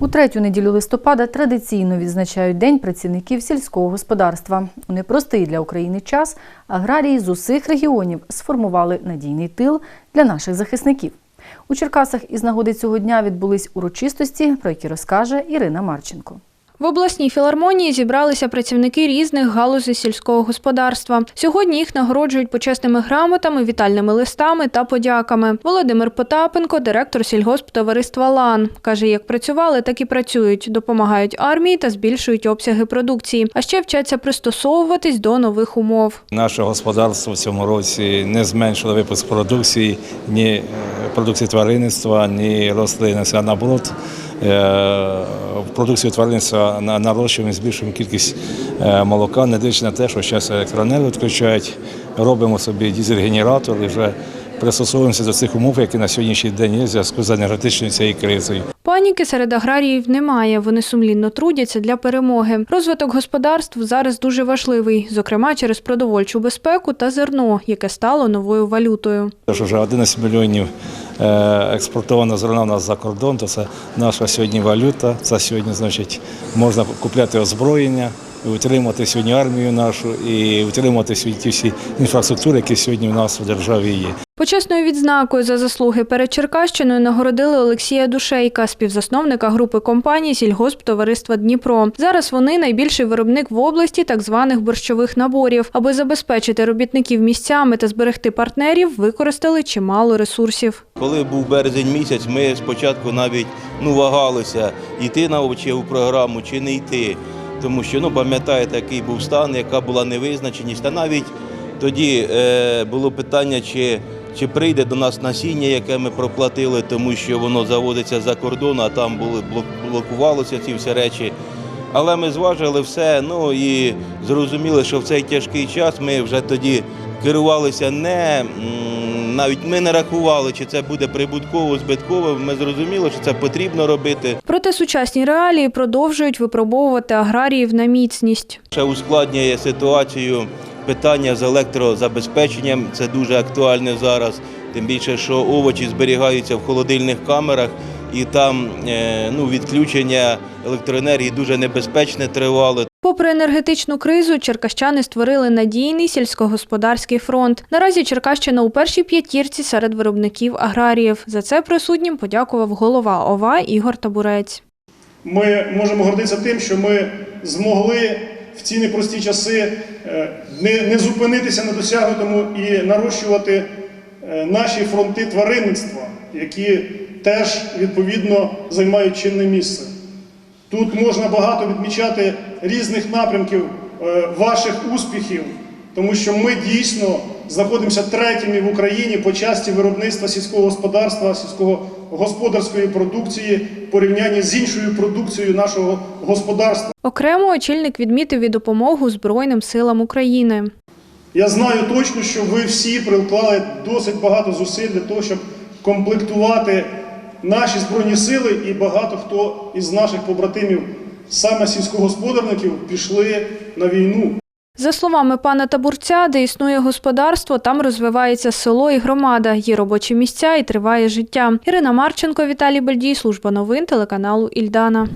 У третю неділю листопада традиційно відзначають День працівників сільського господарства. У непростий для України час аграрії з усіх регіонів сформували надійний тил для наших захисників. У Черкасах із нагоди цього дня відбулись урочистості, про які розкаже Ірина Марченко. В обласній філармонії зібралися працівники різних галузей сільського господарства. Сьогодні їх нагороджують почесними грамотами, вітальними листами та подяками. Володимир Потапенко, директор сільгосптовариства Лан, каже, як працювали, так і працюють, допомагають армії та збільшують обсяги продукції, а ще вчаться пристосовуватись до нових умов. Наше господарство в цьому році не зменшило випуск продукції, ні е, продукції тваринництва, ні рослинництва. А наоборот, продукцію тваринництва на- нарощуємо, збільшуємо кількість е, молока, не дивлячись на те, що зараз електроенергію відключають, робимо собі дизель-генератор і вже пристосовуємося до цих умов, які на сьогоднішній день є в зв'язку з енергетичною цією кризою. Паніки серед аграріїв немає. Вони сумлінно трудяться для перемоги. Розвиток господарств зараз дуже важливий, зокрема через продовольчу безпеку та зерно, яке стало новою валютою. Тож вже 11 мільйонів е, експортовано зерна у нас за кордон, то це наша сьогодні валюта. Це сьогодні, значить, можна купляти озброєння, і утримувати сьогодні армію нашу і утримувати сьогодні ті всі інфраструктури, які сьогодні в нас в державі є. Почесною відзнакою за заслуги перед Черкащиною нагородили Олексія Душейка, співзасновника групи компаній Сільгосптовариства Дніпро. Зараз вони найбільший виробник в області так званих борщових наборів. Аби забезпечити робітників місцями та зберегти партнерів, використали чимало ресурсів. Коли був березень місяць, ми спочатку навіть ну, вагалися, йти на овочеву програму чи не йти. Тому що ну, пам'ятаєте, який був стан, яка була невизначеність. Та навіть тоді е, було питання, чи, чи прийде до нас насіння, яке ми проплатили, тому що воно заводиться за кордон, а там були, блок- блокувалися ці всі речі. Але ми зважили все, ну і зрозуміли, що в цей тяжкий час ми вже тоді керувалися не навіть ми не рахували, чи це буде прибутково, збитково. Ми зрозуміли, що це потрібно робити. Проте сучасні реалії продовжують випробовувати аграріїв на міцність. Ще ускладнює ситуацію питання з електрозабезпеченням. Це дуже актуальне зараз. Тим більше, що овочі зберігаються в холодильних камерах, і там е, ну, відключення електроенергії дуже небезпечне тривало. Попри енергетичну кризу, черкащани створили надійний сільськогосподарський фронт. Наразі Черкащина у першій п'ятірці серед виробників аграріїв. За це присутнім подякував голова ОВА Ігор Табурець. Ми можемо гордитися тим, що ми змогли в ці непрості часи е, не, не зупинитися на досягнутому і нарощувати е, наші фронти тваринництва, які теж відповідно займають чинне місце. Тут можна багато відмічати різних напрямків е, ваших успіхів, тому що ми дійсно знаходимося третіми в Україні по часті виробництва сільського господарства, сільськогосподарської продукції в порівнянні з іншою продукцією нашого господарства. Окремо очільник відмітив і допомогу Збройним силам України. Я знаю точно, що ви всі приклали досить багато зусиль для того, щоб комплектувати наші збройні сили, і багато хто із наших побратимів, саме сільськогосподарників, пішли на війну. За словами пана Табурця, де існує господарство, там розвивається село і громада, є робочі місця і триває життя. Ірина Марченко, Віталій Бельдій, служба новин телеканалу Ільдана.